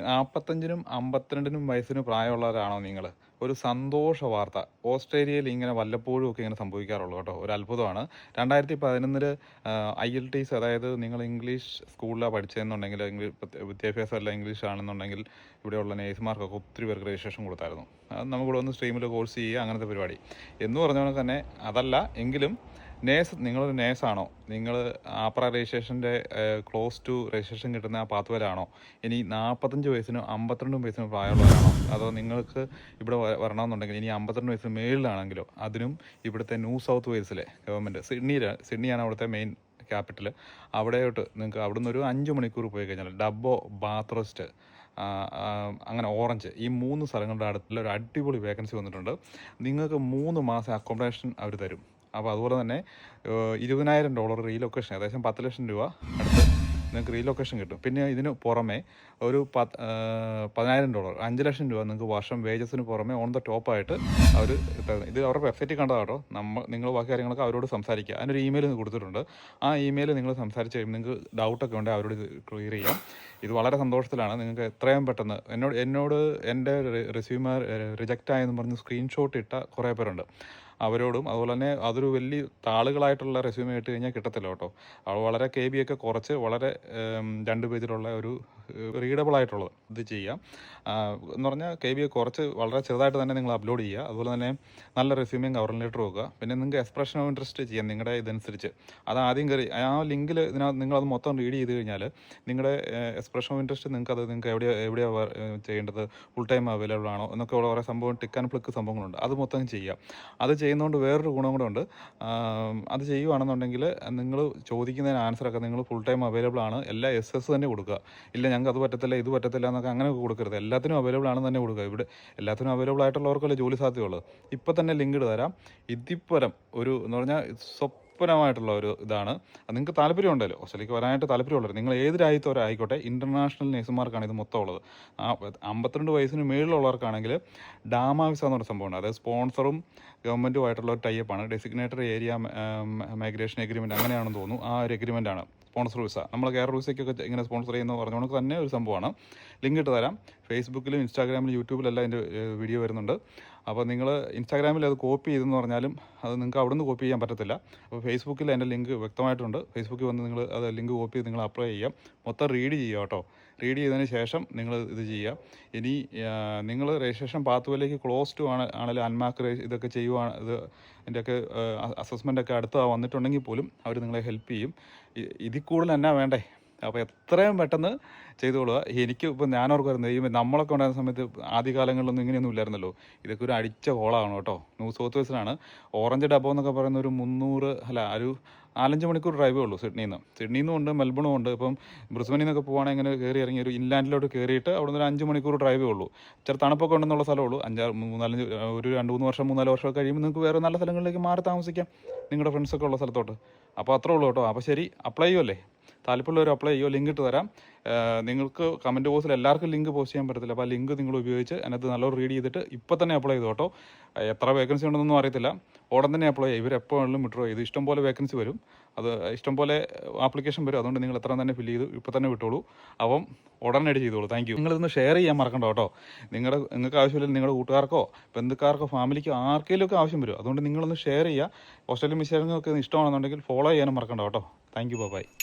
നാൽപ്പത്തഞ്ചിനും അമ്പത്തിരണ്ടിനും വയസ്സിന് പ്രായമുള്ളവരാണോ നിങ്ങൾ? ഒരു സന്തോഷ വാർത്ത. ഓസ്ട്രേലിയയിൽ ഇങ്ങനെ വല്ലപ്പോഴും ഒക്കെ ഇങ്ങനെ സംഭവിക്കാറുള്ളൂ കേട്ടോ. ഒരു അത്ഭുതമാണ്. രണ്ടായിരത്തി പതിനൊന്നിൽ ഐ എൽ ടി അതായത് നിങ്ങൾ ഇംഗ്ലീഷ് സ്കൂളിലാണ് പഠിച്ചതെന്നുണ്ടെങ്കിൽ ഇംഗ്ലീഷ് വിദ്യാഭ്യാസം അല്ല ഇംഗ്ലീഷ് ആണെന്നുണ്ടെങ്കിൽ ഇവിടെയുള്ള നേഴ്സുമാർക്കൊക്കെ ഒത്തിരി പേർക്ക് രജിസ്ട്രേഷൻ കൊടുത്തായിരുന്നു. അത് നമുക്കിവിടെ ഒന്ന് സ്ട്രീമിൽ കോഴ്സ് ചെയ്യുക അങ്ങനത്തെ പരിപാടി. എന്ന് പറഞ്ഞ തന്നെ അതല്ല എങ്കിലും നേഴ്സ് നിങ്ങളൊരു നേഴ്സാണോ? നിങ്ങൾ ആപ്ര രജിസ്ട്രേഷന്റെ ക്ലോസ് ടു രജിസ്ട്രേഷൻ കിട്ടുന്ന ആ പാത്വേലാണോ? ഇനി നാൽപ്പത്തഞ്ച് വയസ്സിനും അമ്പത്തിരണ്ടും വയസ്സിനും പ്രായമുള്ളവരാണോ? അതോ നിങ്ങൾക്ക് ഇവിടെ വരണമെന്നുണ്ടെങ്കിൽ ഇനി അമ്പത്തിരണ്ട് വയസ്സിന് മേളിലാണെങ്കിലോ? അതിനും ഇവിടുത്തെ ന്യൂ സൗത്ത് വെയിൽസിലെ ഗവൺമെന്റ് സിഡ്നിയിലാണ് സിഡ്നിയാണ് അവിടുത്തെ മെയിൻ ക്യാപിറ്റൽ അവിടെയോട്ട് നിങ്ങൾക്ക് അവിടുന്ന് ഒരു അഞ്ച് മണിക്കൂർ പോയി കഴിഞ്ഞാൽ ഡബ്ബോ ആ, അങ്ങനെ ഓറഞ്ച് ഈ മൂന്ന് സ്ഥലങ്ങളുടെ അടുത്തുള്ള ഒരു അടിപൊളി വേക്കൻസി വന്നിട്ടുണ്ട്. നിങ്ങൾക്ക് മൂന്ന് മാസം അക്കോമഡേഷൻ അവർ തരും. അപ്പോൾ അതുപോലെ തന്നെ ഇരുപതിനായിരം ഡോളർ റീലൊക്കേഷൻ ഏകദേശം പത്ത് ലക്ഷം രൂപ അടുത്ത് നിങ്ങൾക്ക് റീലൊക്കേഷൻ കിട്ടും. പിന്നെ ഇതിന് പുറമെ ഒരു പത്ത് പതിനായിരം ഡോളർ അഞ്ച് ലക്ഷം രൂപ നിങ്ങൾക്ക് വർഷം വേജസിന് പുറമെ ഓൺ ദ ടോപ്പായിട്ട് അവർ ഇത് അവരുടെ വെബ്സൈറ്റിൽ കണ്ടതാണ് കേട്ടോ. നമ്മൾ നിങ്ങൾ ബാക്കി കാര്യങ്ങളൊക്കെ അവരോട് സംസാരിക്കുക. അതിനൊരു ഇമെയിൽ കൊടുത്തിട്ടുണ്ട്. ആ ഇമെയിൽ നിങ്ങൾ സംസാരിച്ച് കഴിയുമ്പോൾ നിങ്ങൾക്ക് ഡൗട്ടൊക്കെ ഉണ്ടെങ്കിൽ അവരോട് ക്ലിയർ ചെയ്യാം. ഇത് വളരെ സന്തോഷത്തിലാണ്. നിങ്ങൾക്ക് എത്രയും പെട്ടെന്ന് എന്നോട് എന്നോട് എന്റെ റിസ്യൂമർ റിജക്റ്റ് ആയെന്ന് പറഞ്ഞ് സ്ക്രീൻഷോട്ട് ഇട്ട കുറേ പേരുണ്ട്. അവരോടും. അതുപോലെ തന്നെ അതൊരു വലിയ താളുകളായിട്ടുള്ള റെസ്യൂമേ ഇട്ട് കഴിഞ്ഞാൽ കിട്ടത്തില്ല കേട്ടോ. അത് വളരെ കെ ബി ഒക്കെ കുറച്ച് വളരെ രണ്ട് പേജിലുള്ള ഒരു റീഡബിൾ ആയിട്ടുള്ളത് ഇത് ചെയ്യാം. എന്ന് പറഞ്ഞാൽ കെ ബി കുറച്ച് വളരെ ചെറുതായിട്ട് തന്നെ നിങ്ങൾ അപ്ലോഡ് ചെയ്യുക. അതുപോലെ തന്നെ നല്ല റെസ്യൂമിങ് കവർ ലെറ്റർ വെക്കുക പിന്നെ നിങ്ങൾക്ക് എക്സ്പ്രഷൻ ഓഫ് ഇൻട്രസ്റ്റ് ചെയ്യാം നിങ്ങളുടെ ഇതനുസരിച്ച്. അത് ആദ്യം കയറി ആ ലിങ്കിൽ ഇതിനകത്ത് നിങ്ങളത് മൊത്തം റീഡ് ചെയ്ത് കഴിഞ്ഞാൽ നിങ്ങളുടെ എക്സ്പ്രഷൻ ഓഫ് ഇൻട്രസ്റ്റ് നിങ്ങൾക്ക് അത് നിങ്ങൾക്ക് എവിടെ എവിടെയാണ് ചെയ്യേണ്ടത്? ഫുൾ ടൈം അവൈലബിൾ ആണോ? എന്നൊക്കെ ഉള്ള കുറേ സംഭവം ടിക്ക് ആൻഡ് ഫ്ലിക്ക് സംഭവങ്ങളുണ്ട്. അത് മൊത്തം ചെയ്യുക അത് ചെയ്യുന്നതുകൊണ്ട് വേറൊരു ഗുണം കൂടെ ഉണ്ട്. അത് ചെയ്യുവാണെന്നുണ്ടെങ്കിൽ നിങ്ങൾ ചോദിക്കുന്നതിന് ആൻസറൊക്കെ നിങ്ങൾ ഫുൾ ടൈം അവൈലബിൾ ആണ്. എല്ലാ എസ് എസ് തന്നെ കൊടുക്കുക. ഇല്ല ഞങ്ങൾക്ക് അത് പറ്റത്തില്ല ഇത് പറ്റത്തില്ല എന്നൊക്കെ അങ്ങനെ കൊടുക്കരുത്. എല്ലാത്തിനും അവൈലബിൾ ആണെന്ന് തന്നെ കൊടുക്കുക. ഇവിടെ എല്ലാത്തിനും അവൈലബിൾ ആയിട്ടുള്ളവർക്കല്ലേ ജോലി സാധ്യതയുള്ളത് ഇപ്പം തന്നെ ലിങ്ക് ഇട്ട് തരാം. ഇതിപ്പരം ഒരു എന്ന് പറഞ്ഞാൽ സ്വപ്നമായിട്ടുള്ള ഒരു ഇതാണ്. നിങ്ങൾക്ക് താല്പര്യം ഉണ്ടല്ലോ. ഓസ്ട്രേലിയക്ക് വരാനായിട്ട് താല്പര്യമുള്ളത് നിങ്ങൾ ഏത് രാജ്യത്തോരായിക്കോട്ടെ ഇന്റർനാഷണൽ നേഴ്സുമാർക്കാണ് ഇത് മൊത്തം ഉള്ളത് അമ്പത്തിരണ്ട് വയസ്സിന് മുകളിലുള്ളവർക്കാണെങ്കിൽ ഡാമാവിസ എന്ന് പറഞ്ഞ സംഭവമുണ്ട്. അതായത് സ്പോൺസറും ഗവൺമെന്റുമായിട്ടുള്ള ഒരു ടൈപ്പാണ് ഡെസിഗ്നേറ്റഡ് ഏരിയ മൈഗ്രേഷൻ എഗ്രിമെന്റ് അങ്ങനെയാണെന്ന് തോന്നുന്നു. ആ ഒരു എഗ്രിമെന്റാണ് സ്പോൺസർ വിസ നമ്മൾ കേരള വിസയ്ക്കൊക്കെ ഇങ്ങനെ സ്പോൺസർ ചെയ്യുന്ന പറഞ്ഞുകൊണ്ട് തന്നെ ഒരു സംഭവമാണ്. ലിങ്ക് ഇട്ട് തരാം. ഫേസ്ബുക്കിലും ഇൻസ്റ്റാഗ്രാമിലും യൂട്യൂബിലെല്ലാം അതിന്റെ വീഡിയോ വരുന്നുണ്ട്. അപ്പോൾ നിങ്ങൾ ഇൻസ്റ്റാഗ്രാമിൽ അത് കോപ്പി ചെയ്തെന്ന് പറഞ്ഞാലും അത് നിങ്ങൾക്ക് അവിടെ നിന്ന് കോപ്പി ചെയ്യാൻ പറ്റത്തില്ല. അപ്പോൾ ഫേസ്ബുക്കിൽ അതിന്റെ ലിങ്ക് വ്യക്തമായിട്ടുണ്ട്. ഫേസ്ബുക്കിൽ വന്ന് നിങ്ങൾ അത് ലിങ്ക് കോപ്പി ചെയ്ത് നിങ്ങൾ അപ്ലൈ ചെയ്യാം. മൊത്തം റീഡ് ചെയ്യുക കേട്ടോ. റീഡ് ചെയ്തതിന് ശേഷം നിങ്ങൾ ഇത് ചെയ്യുക. ഇനി നിങ്ങൾ രജിസ്ട്രേഷൻ പാത്തുവേലേക്ക് ക്ലോസ് ടു ആണ് ആണെങ്കിലും അൺമാർക്ക് ഇതൊക്കെ ചെയ്യുവാണ് ഇത് ഇതിന്റെയൊക്കെ അസസ്മെന്റ് ഒക്കെ അടുത്ത് വന്നിട്ടുണ്ടെങ്കിൽ പോലും അവർ നിങ്ങളെ ഹെൽപ്പ് ചെയ്യും. ഇതിൽ കൂടുതൽ എന്നാ വേണ്ടേ? അപ്പോൾ എത്രയും പെട്ടെന്ന് ചെയ്തോളുക എനിക്ക് ഇപ്പോൾ ഞാനോർക്കുമായിരുന്നു ഈ നമ്മളൊക്കെ ഉണ്ടായിരുന്ന സമയത്ത് ആദ്യകാലങ്ങളിലൊന്നും ഇങ്ങനെയൊന്നും ഇല്ലായിരുന്നല്ലോ. ഇതൊക്കെ ഒരു അടിച്ച കോളാണ് കേട്ടോ. ന്യൂ സൗത്ത് വേസ്റ്റിലാണ് ഓറഞ്ച് ഡബോ എന്നൊക്കെ പറയുന്ന ഒരു മുന്നൂറ് അല്ല ഒരു നാലഞ്ച് മണിക്കൂർ ഡ്രൈവേ ഉള്ളൂ സിഡ്നിയിൽ നിന്ന് സിഡ്നിയിൽ നിന്നും ഉണ്ട് മെൽബണും ഉണ്ട്. ഇപ്പം ബ്രിസ്ബനിൽ നിന്നൊക്കെ പോകുകയാണെങ്കിൽ ഇങ്ങനെ കയറി ഇറങ്ങി ഒരു ഇൻലാൻഡിലോട്ട് കയറിയിട്ട് അവിടെ നിന്ന് ഒരു അഞ്ച് മണിക്കൂർ ഡ്രൈവേ ഉള്ളൂ. ചെറു തണുപ്പൊക്കെ ഉണ്ടെന്നുള്ള സ്ഥലമേ ഉള്ളൂ. അഞ്ചാറ് മൂന്നാലഞ്ച് ഒരു രണ്ട് മൂന്ന് വർഷം മൂന്നാൽ വർഷം കഴിയുമ്പോൾ നിങ്ങൾക്ക് വേറെ നല്ല സ്ഥലങ്ങളിലേക്ക് മാറി താമസിക്കാം നിങ്ങളുടെ ഫ്രണ്ട്സൊക്കെ ഉള്ള സ്ഥലത്തോട്ട്. അപ്പോൾ അത്രേ ഉള്ളൂ കേട്ടോ. അപ്പോൾ ശരി അപ്ലൈ ചെയ്യുമല്ലേ താല്പര്യമുള്ളവർ അപ്ലൈ ചെയ്യുമോ ലിങ്ക് ഇട്ട് തരാം. നിങ്ങൾക്ക് കമന്റ് ബോക്സിൽ എല്ലാവർക്കും ലിങ്ക് പോസ്റ്റ് ചെയ്യാൻ പറ്റത്തില്ല. അപ്പോൾ ആ ലിങ്ക് നിങ്ങൾ ഉപയോഗിച്ച് അതിനകത്ത് നല്ലോണം റീഡ് ചെയ്തിട്ട് ഇപ്പോൾ തന്നെ അപ്ലൈ ചെയ്തു കേട്ടോ എത്ര വേക്കൻസി ഉണ്ടെന്നൊന്നും അറിയത്തില്ല. ഉടൻ തന്നെ അപ്ലൈ ചെയ്യുക. ഇവർ എപ്പോൾ വേണമെങ്കിലും ഇത് ഇഷ്ടം പോലെ വേക്കൻസി വരും. അത് ഇഷ്ടം പോലെ ആപ്ലിക്കേഷൻ വരും. അതുകൊണ്ട് നിങ്ങൾ എത്ര തന്നെ ഫില്ല് ചെയ്തു ഇപ്പോൾ തന്നെ വിട്ടോളൂ. അപ്പം ഉടനടി ചെയ്തോളൂ. താങ്ക് യു നിങ്ങളിതൊന്ന് ഷെയർ ചെയ്യാൻ മറക്കണ്ട കേട്ടോ നിങ്ങളുടെ നിങ്ങൾക്ക് ആവശ്യമില്ലെങ്കിൽ നിങ്ങളുടെ കൂട്ടുകാർക്കോ ബന്ധുക്കാർക്കോ ഫാമിലിക്കോ ആർക്കെങ്കിലും ഒക്കെ ആവശ്യം വരും. അതുകൊണ്ട് നിങ്ങളൊന്ന് ഷെയർ ചെയ്യുക. ഓസ്ട്രേലിയൻ മിസ്സേജൊക്കെ ഇഷ്ടമാണെന്നുണ്ടെങ്കിൽ ഫോളോ ചെയ്യാനും മറക്കണ്ട കേട്ടോ താങ്ക് യു ബൈ